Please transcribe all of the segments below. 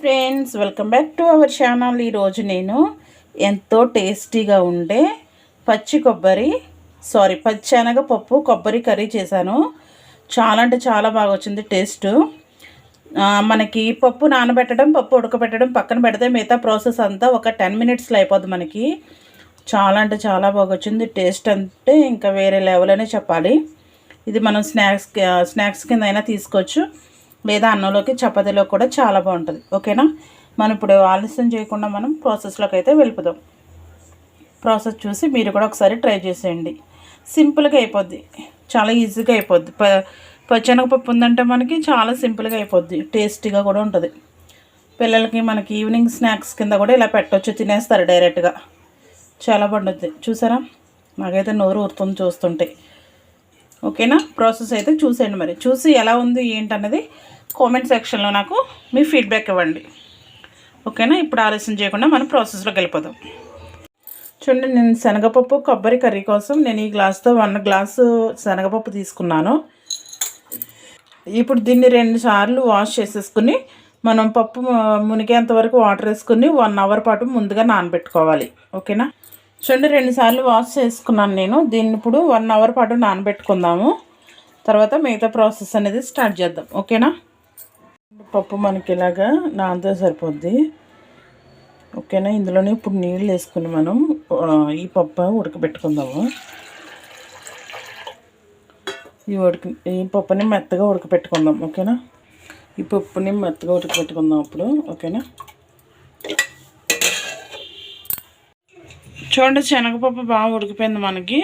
Friends welcome back to our channel. ఈరోజు నేను ఎంతో టేస్టీగా ఉండే పచ్చి కొబ్బరి సారీ పచ్చి పప్పు కొబ్బరి కర్రీ చేశాను. చాలా అంటే చాలా బాగా వచ్చింది టేస్ట్. మనకి పప్పు నానబెట్టడం పప్పు ఉడకబెట్టడం పక్కన పెడితే మిగతా ప్రాసెస్ అంతా ఒక టెన్ మినిట్స్లో అయిపోద్ది మనకి. చాలా అంటే చాలా బాగా వచ్చింది. టేస్ట్ అంటే ఇంకా వేరే లెవెల్ అనే చెప్పాలి. ఇది మనం స్నాక్స్ స్నాక్స్ కింద అయినా తీసుకోవచ్చు. లేదా అన్నంలోకి చపాతీలో కూడా చాలా బాగుంటుంది. ఓకేనా? మనం ఇప్పుడు ఆలస్యం చేయకుండా మనం ప్రాసెస్లోకి అయితే వెళ్ళిపోదాం. ప్రాసెస్ చూసి మీరు కూడా ఒకసారి ట్రై చేసేయండి. సింపుల్గా అయిపోద్ది. చాలా ఈజీగా అయిపోద్ది. ప పచ్చెనగపప్పు ఉందంటే మనకి చాలా సింపుల్గా అయిపోద్ది. టేస్టీగా కూడా ఉంటుంది. పిల్లలకి మనకి ఈవినింగ్ స్నాక్స్ కింద కూడా ఇలా పెట్టొచ్చు తినేస్తారు డైరెక్ట్గా చాలా బాగుంటుంది. చూసారా? నాకైతే నోరు ఊరుతుంది చూస్తుంటే. ఓకేనా? ప్రాసెస్ అయితే చూసేయండి మరి. చూసి ఎలా ఉంది ఏంటన్నది కామెంట్ సెక్షన్లో నాకు మీ ఫీడ్బ్యాక్ ఇవ్వండి. ఓకేనా ఇప్పుడు ఆలస్యం చేయకుండా మనం ప్రాసెస్లోకి వెళ్ళిపోదాం. చూడండి నేను శనగపప్పు కొబ్బరి కర్రీ కోసం నేను ఈ గ్లాస్తో వన్ గ్లాసు శనగపప్పు తీసుకున్నాను. ఇప్పుడు దీన్ని రెండు సార్లు వాష్ చేసేసుకుని మనం పప్పు మునిగేంత వరకు వాటర్ వేసుకుని వన్ అవర్ పాటు ముందుగా నానబెట్టుకోవాలి. ఓకేనా చూడండి రెండు సార్లు వాష్ చేసుకున్నాను నేను. దీన్ని ఇప్పుడు వన్ అవర్ పాటు నానబెట్టుకుందాము. తర్వాత మిగతా ప్రాసెస్ అనేది స్టార్ట్ చేద్దాం. ఓకేనా పప్పు మనకి ఇలాగా నానతో సరిపోద్ది. ఓకేనా? ఇందులోనే ఇప్పుడు నీళ్ళు వేసుకుని మనం ఈ పప్పు ఉడకబెట్టుకుందాము. ఈ ఉడక ఈ పప్పుని మెత్తగా ఉడకపెట్టుకుందాం ఓకేనా? ఈ పప్పుని మెత్తగా ఉడకపెట్టుకుందాం అప్పుడు ఓకేనా? చూడండి శనగపప్పు బాగా ఉడికిపోయింది మనకి.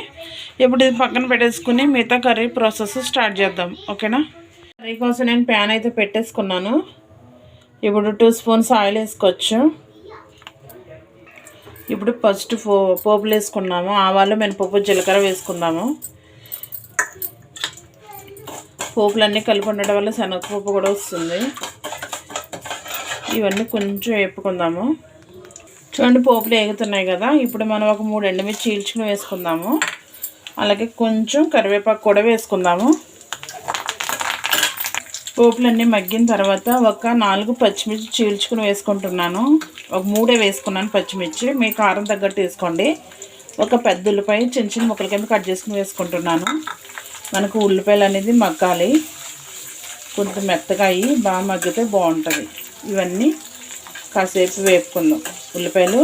ఇప్పుడు ఇది పక్కన పెట్టేసుకుని మిగతా కర్రీ ప్రాసెస్ స్టార్ట్ చేద్దాం ఓకేనా? కర్రీ కోసం నేను ప్యాన్ అయితే పెట్టేసుకున్నాను. ఇప్పుడు టూ స్పూన్స్ ఆయిల్ వేసుకోవచ్చు. ఇప్పుడు ఫస్ట్ పో పోపులు వేసుకున్నాము. ఆవాలు మినపప్పు జీలకర్ర వేసుకుందాము. పోపులన్నీ కలిపి ఉండడం వల్ల శనగపప్పు కూడా వస్తుంది. ఇవన్నీ కొంచెం వేపుకుందాము. చూడండి పోపులు వేగుతున్నాయి కదా. ఇప్పుడు మనం ఒక మూడు ఎండుమిర్చి చీల్చుకుని వేసుకుందాము. అలాగే కొంచెం కరివేపాకు కూడా వేసుకుందాము. పోపులన్నీ మగ్గిన తర్వాత ఒక నాలుగు పచ్చిమిర్చి చీల్చుకుని వేసుకుంటున్నాను. ఒక మూడే వేసుకున్నాను పచ్చిమిర్చి. మీ కారం తగ్గట్టు వేసుకోండి. ఒక పెద్ద ఉల్లిపాయ చిన్న చిన్న ముక్కల కింద కట్ చేసుకుని వేసుకుంటున్నాను. మనకు ఉల్లిపాయలు అనేది మగ్గాలి. కొంచెం మెత్తగా అయ్యి బాగా మగ్గితే బాగుంటుంది. ఇవన్నీ కాసేపు వేపుకుందాం. ఉల్లిపాయలు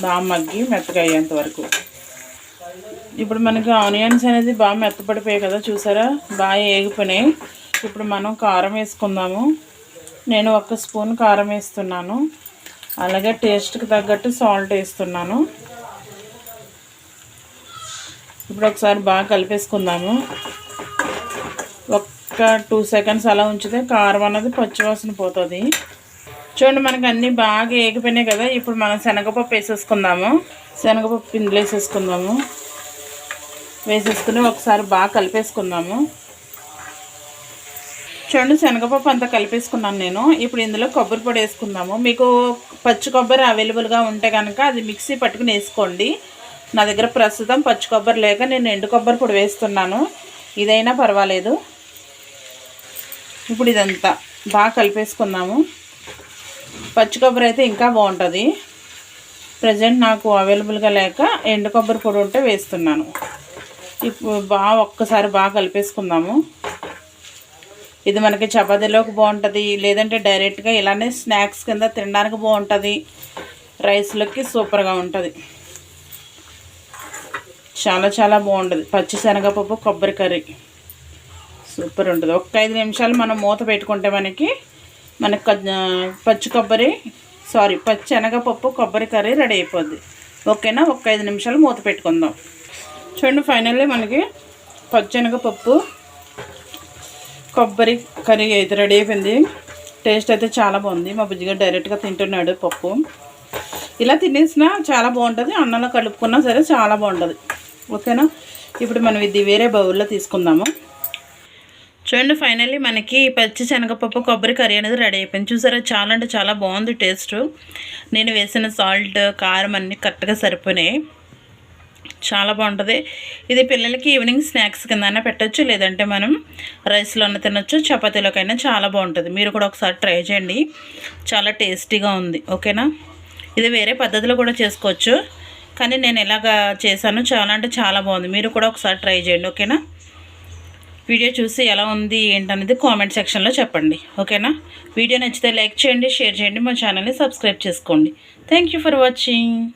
బాగా మగ్గి మెత్తగా అయ్యేంత వరకు. ఇప్పుడు మనకి ఆనియన్స్ అనేది బాగా మెత్తపడిపోయాయి కదా చూసారా? బాగా ఏగిపోయినాయి. ఇప్పుడు మనం కారం వేసుకుందాము. నేను ఒక స్పూన్ కారం వేస్తున్నాను. అలాగే టేస్ట్కి తగ్గట్టు సాల్ట్ వేస్తున్నాను. ఇప్పుడు ఒకసారి బాగా కలిపేసుకుందాము. ఒక్క టూ సెకండ్స్ అలా ఉంచితే కారం అన్నది పచ్చివాసన పోతుంది. చూడండి మనకు అన్నీ బాగా ఏగిపోయినాయి కదా. ఇప్పుడు మనం శనగపప్పు వేసేసుకుందాము. శనగపప్పు పిండిలో వేసేసుకుందాము. వేసేసుకుని ఒకసారి బాగా కలిపేసుకుందాము. చూడండి శనగపప్పు అంతా కలిపేసుకున్నాను నేను. ఇప్పుడు ఇందులో కొబ్బరి పొడి వేసుకుందాము. మీకు పచ్చి కొబ్బరి అవైలబుల్గా ఉంటే కనుక అది మిక్సీ పట్టుకుని వేసుకోండి. నా దగ్గర ప్రస్తుతం పచ్చి కొబ్బరి లేక నేను ఎండు కొబ్బరి పొడి వేస్తున్నాను. ఇదైనా పర్వాలేదు. ఇప్పుడు ఇదంతా బాగా కలిపేసుకుందాము. పచ్చి కొబ్బరి అయితే ఇంకా బాగుంటుంది. ప్రజెంట్ నాకు అవైలబుల్గా లేక ఎండు కొబ్బరి పొడి ఉంటే వేస్తున్నాను. ఇప్పుడు బాగా ఒక్కసారి బాగా కలిపేసుకుందాము. ఇది మనకి చపాతీలోకి బాగుంటుంది. లేదంటే డైరెక్ట్గా ఇలానే స్నాక్స్ కింద తినడానికి బాగుంటుంది. రైస్లోకి సూపర్గా ఉంటుంది. చాలా చాలా బాగుంటుంది. పచ్చి శనగపప్పు కొబ్బరి కర్రీ. సూపర్ ఉంటుంది. ఒక్క ఐదు నిమిషాలు మనం మూత పెట్టుకుంటే మనకి మనకి పచ్చి కొబ్బరి సారీ పచ్చి శనగపప్పు కొబ్బరి కర్రీ రెడీ అయిపోద్ది. ఓకేనా? ఒక్క ఐదు నిమిషాలు మూత పెట్టుకుందాం. చూడండి ఫైనల్లీ మనకి పచ్చెనగపప్పు కొబ్బరి కర్రీ అయితే రెడీ అయిపోయింది. టేస్ట్ అయితే చాలా బాగుంది. మా బుజ్జిగా డైరెక్ట్గా తింటున్నాడు పప్పు. ఇలా తినేసినా చాలా బాగుంటుంది. అన్నంలో కలుపుకున్నా సరే చాలా బాగుంటుంది. ఓకేనా? ఇప్పుడు మనం ఇది వేరే బౌల్లో తీసుకుందాము. చూడండి ఫైనల్లీ మనకి పచ్చి శనగపప్పు కొబ్బరి కర్రీ అనేది రెడీ అయిపోయింది. చూసారా? చాలా అంటే చాలా బాగుంది టేస్ట్. నేను వేసిన సాల్ట్ కారం అన్నీ కరెక్ట్గా సరిపోయినాయి. చాలా బాగుంటుంది. ఇది పిల్లలకి ఈవినింగ్ స్నాక్స్ కింద పెట్టచ్చు లేదంటే మనం రైస్లోనే తినొచ్చు చపాతీలోకైనా చాలా బాగుంటుంది. మీరు కూడా ఒకసారి ట్రై చేయండి. చాలా టేస్టీగా ఉంది ఓకేనా? ఇది వేరే పద్ధతిలో కూడా చేసుకోవచ్చు. కానీ నేను ఎలాగ చేశాను చాలా అంటే చాలా బాగుంది. మీరు కూడా ఒకసారి ట్రై చేయండి ఓకేనా? వీడియో చూసి ఎలా ఉంది ఏంటనేది కామెంట్ సెక్షన్లో చెప్పండి ఓకేనా? వీడియో నచ్చితే లైక్ చేయండి షేర్ చేయండి మా ఛానల్ని సబ్స్క్రైబ్ చేసుకోండి. Thank you for watching